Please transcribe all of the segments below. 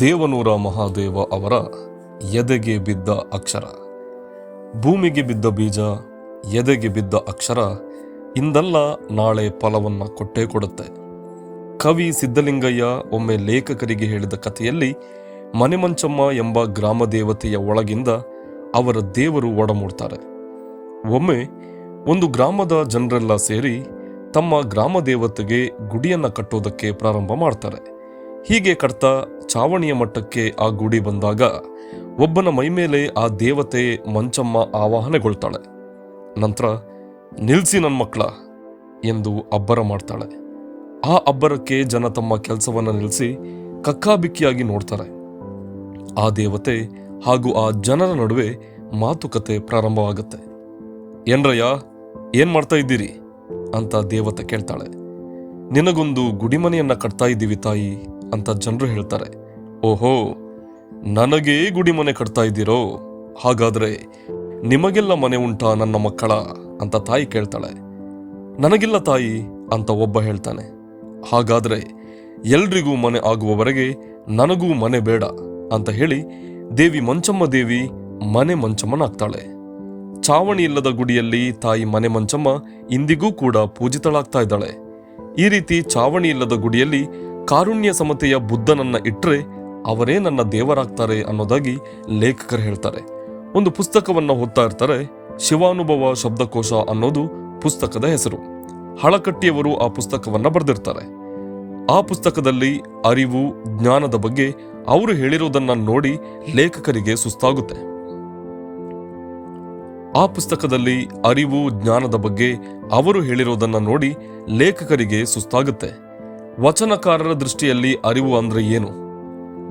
ದೇವನೂರ ಮಹಾದೇವ ಅವರ ಎದೆಗೆ ಬಿದ್ದ ಅಕ್ಷರ. ಭೂಮಿಗೆ ಬಿದ್ದ ಬೀಜ, ಎದೆಗೆ ಬಿದ್ದ ಅಕ್ಷರ ಇಂದಲ್ಲ ನಾಳೆ ಫಲವನ್ನ ಕೊಟ್ಟೇ ಕೊಡುತ್ತೆ. ಕವಿ ಸಿದ್ದಲಿಂಗಯ್ಯ ಒಮ್ಮೆ ಲೇಖಕರಿಗೆ ಹೇಳಿದ ಕಥೆಯಲ್ಲಿ ಮನೆಮಂಚಮ್ಮ ಎಂಬ ಗ್ರಾಮ ದೇವತೆಯ ಒಳಗಿಂದ ಅವರ ದೇವರು ಒಡಮೂಡ್ತಾರೆ. ಒಮ್ಮೆ ಒಂದು ಗ್ರಾಮದ ಜನರೆಲ್ಲ ಸೇರಿ ತಮ್ಮ ಗ್ರಾಮ ದೇವತೆಗೆ ಗುಡಿಯನ್ನ ಕಟ್ಟೋದಕ್ಕೆ ಪ್ರಾರಂಭ ಮಾಡ್ತಾರೆ. ಹೀಗೆ ಕಟ್ತಾ ಚಾವಣಿಯ ಮಟ್ಟಕ್ಕೆ ಆ ಗುಡಿ ಬಂದಾಗ ಒಬ್ಬನ ಮೈಮೇಲೆ ಆ ದೇವತೆ ಮಂಚಮ್ಮ ಆವಾಹನೆಗೊಳ್ತಾಳೆ. ನಂತರ, ನಿಲ್ಸಿ ನನ್ನ ಮಕ್ಕಳ ಎಂದು ಅಬ್ಬರ ಮಾಡ್ತಾಳೆ. ಆ ಅಬ್ಬರಕ್ಕೆ ಜನ ತಮ್ಮ ಕೆಲಸವನ್ನು ನಿಲ್ಲಿಸಿ ಕಕ್ಕಾಬಿಕ್ಕಿಯಾಗಿ ನೋಡ್ತಾರೆ. ಆ ದೇವತೆ ಹಾಗೂ ಆ ಜನರ ನಡುವೆ ಮಾತುಕತೆ ಪ್ರಾರಂಭವಾಗುತ್ತೆ. ಏನ್ರಯ್ಯ, ಏನು ಮಾಡ್ತಾ ಇದ್ದೀರಿ? ಅಂತ ದೇವತೆ ಕೇಳ್ತಾಳೆ. ನಿನಗೊಂದು ಗುಡಿಮನೆಯನ್ನ ಕಟ್ತಾ ಇದ್ದೀವಿ ತಾಯಿ. ಅಂತ ಜನರು ಹೇಳ್ತಾರೆ. ಓಹೋ, ನನಗೇ ಗುಡಿಮನೆ ಕಟ್ತಾ ಇದ್ದೀರೋ? ಹಾಗಾದ್ರೆ ನಿಮಗೆಲ್ಲ ಮನೆ ಉಂಟಾ ನನ್ನ ಮಕ್ಕಳ? ಅಂತ ತಾಯಿ ಕೇಳ್ತಾಳೆ. ನನಗಿಲ್ಲ ತಾಯಿ, ಅಂತ ಒಬ್ಬ ಹೇಳ್ತಾನೆ. ಹಾಗಾದ್ರೆ ಎಲ್ರಿಗೂ ಮನೆ ಆಗುವವರೆಗೆ ನನಗೂ ಮನೆ ಬೇಡ, ಅಂತ ಹೇಳಿ ದೇವಿ ಮಂಚಮ್ಮ ದೇವಿ ಮನೆ ಮಂಚಮ್ಮನಾಗ್ತಾಳೆ. ಚಾವಣಿ ಇಲ್ಲದ ಗುಡಿಯಲ್ಲಿ ತಾಯಿ ಮನೆ ಮಂಚಮ್ಮ ಇಂದಿಗೂ ಕೂಡ ಪೂಜಿತಳಾಗ್ತಾ ಇದ್ದಾಳೆ. ಈ ರೀತಿ ಚಾವಣಿ ಇಲ್ಲದ ಗುಡಿಯಲ್ಲಿ ಕಾರುಣ್ಯ ಸಮತೆಯ ಬುದ್ಧನನ್ನ ಇಟ್ಟರೆ ಅವರೇ ನನ್ನ ದೇವರಾಗ್ತಾರೆ ಅನ್ನೋದಾಗಿ ಲೇಖಕರು ಹೇಳ್ತಾರೆ. ಒಂದು ಪುಸ್ತಕವನ್ನ ಓದ್ತಾ ಇರ್ತಾರೆ, ಶಿವಾನುಭವ ಶಬ್ದಕೋಶ ಅನ್ನೋದು ಪುಸ್ತಕದ ಹೆಸರು. ಹಳಕಟ್ಟಿಯವರು ಆ ಪುಸ್ತಕವನ್ನ ಬರೆದಿರ್ತಾರೆ. ಆ ಪುಸ್ತಕದಲ್ಲಿ ಅರಿವು, ಜ್ಞಾನದ ಬಗ್ಗೆ ಅವರು ಹೇಳಿರೋದನ್ನ ನೋಡಿ ಲೇಖಕರಿಗೆ ಸುಸ್ತಾಗುತ್ತೆ. ಆ ಪುಸ್ತಕದಲ್ಲಿ ಅರಿವು, ಜ್ಞಾನದ ಬಗ್ಗೆ ಅವರು ಹೇಳಿರೋದನ್ನ ನೋಡಿ ಲೇಖಕರಿಗೆ ಸುಸ್ತಾಗುತ್ತೆ. ವಚನಕಾರರ ದೃಷ್ಟಿಯಲ್ಲಿ ಅರಿವು ಅಂದ್ರೆ ಏನು?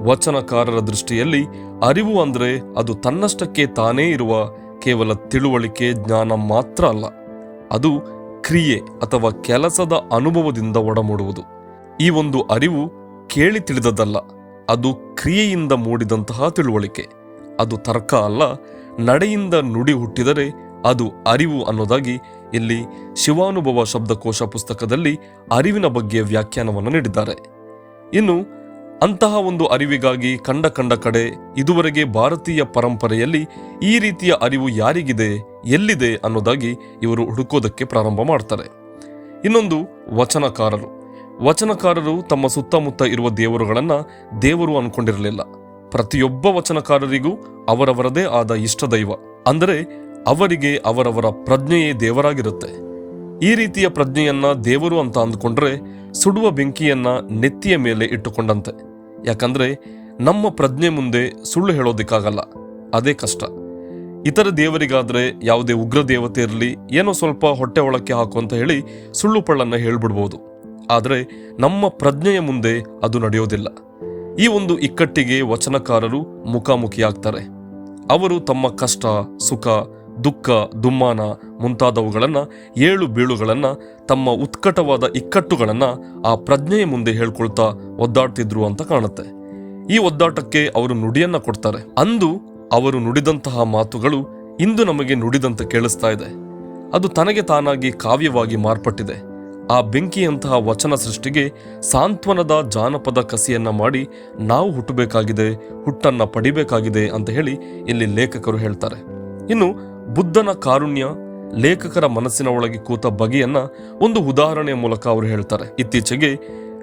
ವಚನಕಾರರ ದೃಷ್ಟಿಯಲ್ಲಿ ಅರಿವು ಅಂದ್ರೆ ಅದು ತನ್ನಷ್ಟಕ್ಕೆ ತಾನೇ ಇರುವ ಕೇವಲ ತಿಳುವಳಿಕೆ, ಜ್ಞಾನ ಮಾತ್ರ ಅಲ್ಲ. ಅದು ಕ್ರಿಯೆ ಅಥವಾ ಕೆಲಸದ ಅನುಭವದಿಂದ ಒಡಮೂಡುವುದು. ಈ ಒಂದು ಅರಿವು ಕೇಳಿ ತಿಳಿದದಲ್ಲ ಅದು ಕ್ರಿಯೆಯಿಂದ ಮೂಡಿದಂತಹ ತಿಳುವಳಿಕೆ. ಅದು ತರ್ಕ ಅಲ್ಲ, ನಡೆಯಿಂದ ನುಡಿ ಹುಟ್ಟಿದರೆ ಅದು ಅರಿವು ಅನ್ನೋದಾಗಿ ಇಲ್ಲಿ ಶಿವಾನುಭವ ಶಬ್ದಕೋಶ ಪುಸ್ತಕದಲ್ಲಿ ಅರಿವಿನ ಬಗ್ಗೆ ವ್ಯಾಖ್ಯಾನವನ್ನು ನೀಡಿದ್ದಾರೆ. ಇನ್ನು, ಅಂತಹ ಒಂದು ಅರಿವಿಗಾಗಿ ಕಂಡ ಕಂಡ ಕಡೆ ಇದುವರೆಗೆ ಭಾರತೀಯ ಪರಂಪರೆಯಲ್ಲಿ ಈ ರೀತಿಯ ಅರಿವು ಯಾರಿಗಿದೆ, ಎಲ್ಲಿದೆ ಅನ್ನೋದಾಗಿ ಇವರು ಹುಡುಕೋದಕ್ಕೆ ಪ್ರಾರಂಭ ಮಾಡ್ತಾರೆ. ಇನ್ನೊಂದು ವಚನಕಾರರು. ವಚನಕಾರರು ತಮ್ಮ ಸುತ್ತಮುತ್ತ ಇರುವ ದೇವರುಗಳನ್ನ ದೇವರು ಅನ್ಕೊಂಡಿರಲಿಲ್ಲ. ಪ್ರತಿಯೊಬ್ಬ ವಚನಕಾರರಿಗೂ ಅವರವರದೇ ಆದ ಇಷ್ಟ ದೈವ ಅಂದರೆ ಅವರಿಗೆ ಅವರವರ ಪ್ರಜ್ಞೆಯೇ ದೇವರಾಗಿರುತ್ತೆ. ಈ ರೀತಿಯ ಪ್ರಜ್ಞೆಯನ್ನ ದೇವರು ಅಂತ ಅಂದ್ಕೊಂಡ್ರೆ ಸುಡುವ ಬೆಂಕಿಯನ್ನ ನೆತ್ತಿಯ ಮೇಲೆ ಇಟ್ಟುಕೊಂಡಂತೆ. ಯಾಕಂದ್ರೆ ನಮ್ಮ ಪ್ರಜ್ಞೆ ಮುಂದೆ ಸುಳ್ಳು ಹೇಳೋದಿಕ್ಕಾಗಲ್ಲ. ಅದೇ ಕಷ್ಟ. ಇತರ ದೇವರಿಗಾದ್ರೆ ಯಾವುದೇ ಉಗ್ರ ದೇವತೆ ಇರಲಿ, ಏನೋ ಸ್ವಲ್ಪ ಹೊಟ್ಟೆ ಒಳಕ್ಕೆ ಹಾಕು ಅಂತ ಹೇಳಿ ಸುಳ್ಳು ಪಳ್ಳನ್ನ ಹೇಳ್ಬಿಡ್ಬೋದು. ಆದರೆ ನಮ್ಮ ಪ್ರಜ್ಞೆಯ ಮುಂದೆ ಅದು ನಡೆಯೋದಿಲ್ಲ. ಈ ಒಂದು ಇಕ್ಕಟ್ಟಿಗೆ ವಚನಕಾರರು ಮುಖಾಮುಖಿಯಾಗ್ತಾರೆ. ಅವರು ತಮ್ಮ ಕಷ್ಟ, ಸುಖ ದುಃಖ, ದುಮ್ಮಾನ ಮುಂತಾದವುಗಳನ್ನ, ಏಳು ಬೀಳುಗಳನ್ನ, ತಮ್ಮ ಉತ್ಕಟವಾದ ಇಕ್ಕಟ್ಟುಗಳನ್ನ ಆ ಪ್ರಜ್ಞೆಯ ಮುಂದೆ ಹೇಳ್ಕೊಳ್ತಾ ಒದ್ದಾಡ್ತಿದ್ರು ಅಂತ ಕಾಣುತ್ತೆ. ಈ ಒದ್ದಾಟಕ್ಕೆ ಅವರು ನುಡಿಯನ್ನ ಕೊಡ್ತಾರೆ. ಅಂದು ಅವರು ನುಡಿದಂತಹ ಮಾತುಗಳು ಇಂದು ನಮಗೆ ನುಡಿದಂತೆ ಕೇಳಿಸ್ತಾ ಇದೆ. ಅದು ತನಗೆ ತಾನಾಗಿ ಕಾವ್ಯವಾಗಿ ಮಾರ್ಪಟ್ಟಿದೆ. ಆ ಬೆಂಕಿಯಂತಹ ವಚನ ಸೃಷ್ಟಿಗೆ ಸಾಂತ್ವನದ ಜಾನಪದ ಕಸಿಯನ್ನ ಮಾಡಿ ನಾವು ಹುಟ್ಟಬೇಕಾಗಿದೆ, ಹುಟ್ಟನ್ನ ಪಡಿಬೇಕಾಗಿದೆ ಅಂತ ಹೇಳಿ ಇಲ್ಲಿ ಲೇಖಕರು ಹೇಳ್ತಾರೆ. ಇನ್ನು ಬುದ್ಧನ ಕಾರುಣ್ಯ ಲೇಖಕರ ಮನಸ್ಸಿನ ಒಳಗೆ ಕೂತ ಬಗೆಯನ್ನ ಒಂದು ಉದಾಹರಣೆಯ ಮೂಲಕ ಅವರು ಹೇಳ್ತಾರೆ. ಇತ್ತೀಚೆಗೆ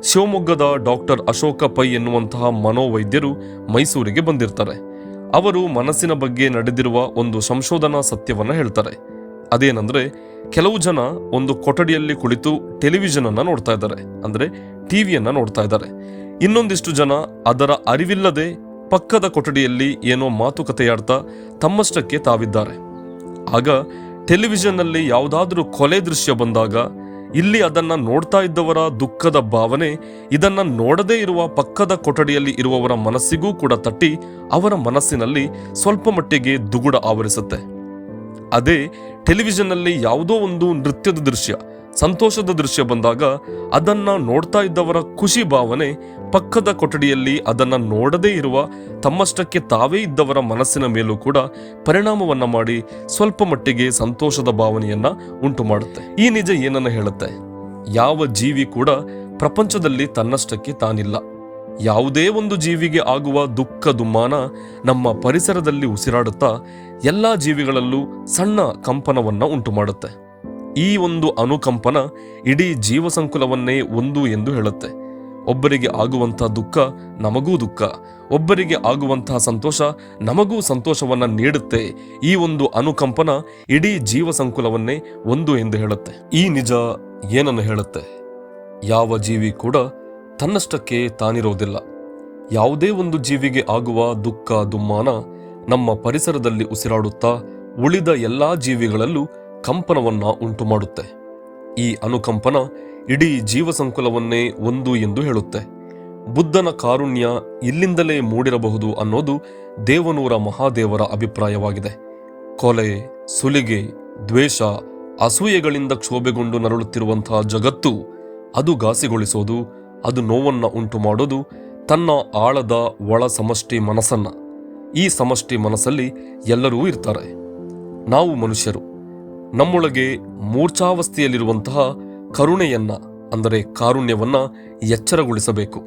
ಶಿವಮೊಗ್ಗದ ಡಾಕ್ಟರ್ ಅಶೋಕ ಪೈ ಎನ್ನುವಂತಹ ಮನೋವೈದ್ಯರು ಮೈಸೂರಿಗೆ ಬಂದಿರ್ತಾರೆ. ಅವರು ಮನಸ್ಸಿನ ಬಗ್ಗೆ ನಡೆದಿರುವ ಒಂದು ಸಂಶೋಧನಾ ಸತ್ಯವನ್ನ ಹೇಳ್ತಾರೆ. ಅದೇನಂದ್ರೆ, ಕೆಲವು ಜನ ಒಂದು ಕೊಠಡಿಯಲ್ಲಿ ಕುಳಿತು ಟೆಲಿವಿಷನ್ ಅನ್ನ ನೋಡ್ತಾ ಇದ್ದಾರೆ, ಅಂದ್ರೆ ಟಿವಿಯನ್ನ ನೋಡ್ತಾ ಇದ್ದಾರೆ. ಇನ್ನೊಂದಿಷ್ಟು ಜನ ಅದರ ಅರಿವಿಲ್ಲದೆ ಪಕ್ಕದ ಕೊಠಡಿಯಲ್ಲಿ ಏನೋ ಮಾತುಕತೆಯಾಡ್ತಾ ತಮ್ಮಷ್ಟಕ್ಕೆ ತಾವಿದ್ದಾರೆ. ಆಗ ಟೆಲಿವಿಷನ್ನಲ್ಲಿ ಯಾವುದಾದ್ರೂ ಕೊಲೆ ದೃಶ್ಯ ಬಂದಾಗ ಇಲ್ಲಿ ಅದನ್ನ ನೋಡ್ತಾ ಇದ್ದವರ ದುಃಖದ ಭಾವನೆ ಇದನ್ನ ನೋಡದೇ ಇರುವ ಪಕ್ಕದ ಕೊಠಡಿಯಲ್ಲಿ ಇರುವವರ ಮನಸ್ಸಿಗೂ ಕೂಡ ತಟ್ಟಿ ಅವರ ಮನಸ್ಸಿನಲ್ಲಿ ಸ್ವಲ್ಪ ಮಟ್ಟಿಗೆ ದುಗುಡ ಆವರಿಸುತ್ತೆ. ಅದೇ ಟೆಲಿವಿಷನ್ನಲ್ಲಿ ಯಾವುದೋ ಒಂದು ನೃತ್ಯದ ದೃಶ್ಯ, ಸಂತೋಷದ ದೃಶ್ಯ ಬಂದಾಗ ಅದನ್ನ ನೋಡ್ತಾ ಇದ್ದವರ ಖುಷಿ ಭಾವನೆ ಪಕ್ಕದ ಕೊಠಡಿಯಲ್ಲಿ ಅದನ್ನ ನೋಡದೇ ಇರುವ ತಮ್ಮಷ್ಟಕ್ಕೆ ತಾವೇ ಇದ್ದವರ ಮನಸ್ಸಿನ ಮೇಲೂ ಕೂಡ ಪರಿಣಾಮವನ್ನ ಮಾಡಿ ಸ್ವಲ್ಪ ಮಟ್ಟಿಗೆ ಸಂತೋಷದ ಭಾವನೆಯನ್ನ ಉಂಟು ಮಾಡುತ್ತೆ. ಈ ನಿಜ ಏನನ್ನ ಹೇಳುತ್ತೆ? ಯಾವ ಜೀವಿ ಕೂಡ ಪ್ರಪಂಚದಲ್ಲಿ ತನ್ನಷ್ಟಕ್ಕೆ ತಾನಿಲ್ಲ. ಯಾವುದೇ ಒಂದು ಜೀವಿಗೆ ಆಗುವ ದುಃಖ ದುಮ್ಮಾನ ನಮ್ಮ ಪರಿಸರದಲ್ಲಿ ಉಸಿರಾಡುತ್ತಾ ಎಲ್ಲ ಜೀವಿಗಳಲ್ಲೂ ಸಣ್ಣ ಕಂಪನವನ್ನು ಉಂಟು ಮಾಡುತ್ತೆ ಈ ಒಂದು ಅನುಕಂಪನ ಇಡೀ ಜೀವಸಂಕುಲವನ್ನೇ ಒಂದು ಎಂದು ಹೇಳುತ್ತೆ. ಒಬ್ಬರಿಗೆ ಆಗುವಂತಹ ದುಃಖ ನಮಗೂ ದುಃಖ, ಒಬ್ಬರಿಗೆ ಆಗುವಂತಹ ಸಂತೋಷ ನಮಗೂ ಸಂತೋಷವನ್ನ ನೀಡುತ್ತೆ. ಈ ಒಂದು ಅನುಕಂಪನ ಇಡೀ ಜೀವಸಂಕುಲವನ್ನೇ ಒಂದು ಎಂದು ಹೇಳುತ್ತೆ. ಈ ನಿಜ ಏನನ್ನು ಹೇಳುತ್ತೆ? ಯಾವ ಜೀವಿ ಕೂಡ ತನ್ನಷ್ಟಕ್ಕೆ ತಾನಿರೋದಿಲ್ಲ. ಯಾವುದೇ ಒಂದು ಜೀವಿಗೆ ಆಗುವ ದುಃಖ, ದುಮ್ಮಾನ ನಮ್ಮ ಪರಿಸರದಲ್ಲಿ ಉಸಿರಾಡುತ್ತಾ ಉಳಿದ ಎಲ್ಲಾ ಜೀವಿಗಳಲ್ಲೂ ಕಂಪನವನ್ನ ಉಂಟು ಮಾಡುತ್ತೆ ಈ ಅನುಕಂಪನ ಇಡೀ ಜೀವಸಂಕುಲವನ್ನೇ ಒಂದು ಎಂದು ಹೇಳುತ್ತೆ. ಬುದ್ಧನ ಕಾರುಣ್ಯ ಇಲ್ಲಿಂದಲೇ ಮೂಡಿರಬಹುದು ಅನ್ನೋದು ದೇವನೂರ ಮಹಾದೇವರ ಅಭಿಪ್ರಾಯವಾಗಿದೆ. ಕೊಲೆ, ಸುಲಿಗೆ, ದ್ವೇಷ, ಅಸೂಯೆಗಳಿಂದ ಕ್ಷೋಭೆಗೊಂಡು ನರಳುತ್ತಿರುವಂತಹ ಜಗತ್ತು ಅದು ಘಾಸಿಗೊಳಿಸೋದು ಅದು ನೋವನ್ನು ಉಂಟು ಮಾಡೋದು ತನ್ನ ಆಳದ ಒಳ ಸಮಷ್ಟಿ ಮನಸ್ಸನ್ನು. ಈ ಸಮಷ್ಟಿ ಮನಸ್ಸಲ್ಲಿ ಎಲ್ಲರೂ ಇರ್ತಾರೆ. ನಾವು ಮನುಷ್ಯರು. ನಮ್ಮೊಳಗೆ ಮೂರ್ಛಾವಸ್ಥೆಯಲ್ಲಿರುವಂತಹ ಕರುಣೆಯನ್ನ, ಅಂದರೆ ಕಾರುಣ್ಯವನ್ನು ಎಚ್ಚರಗೊಳಿಸಬೇಕು.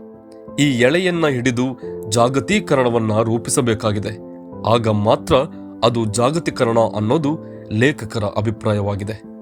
ಈ ಎಳೆಯನ್ನು ಹಿಡಿದು ಜಾಗತೀಕರಣವನ್ನು ರೂಪಿಸಬೇಕಾಗಿದೆ. ಆಗ ಮಾತ್ರ ಅದು ಜಾಗತೀಕರಣ ಅನ್ನೋದು ಲೇಖಕರ ಅಭಿಪ್ರಾಯವಾಗಿದೆ.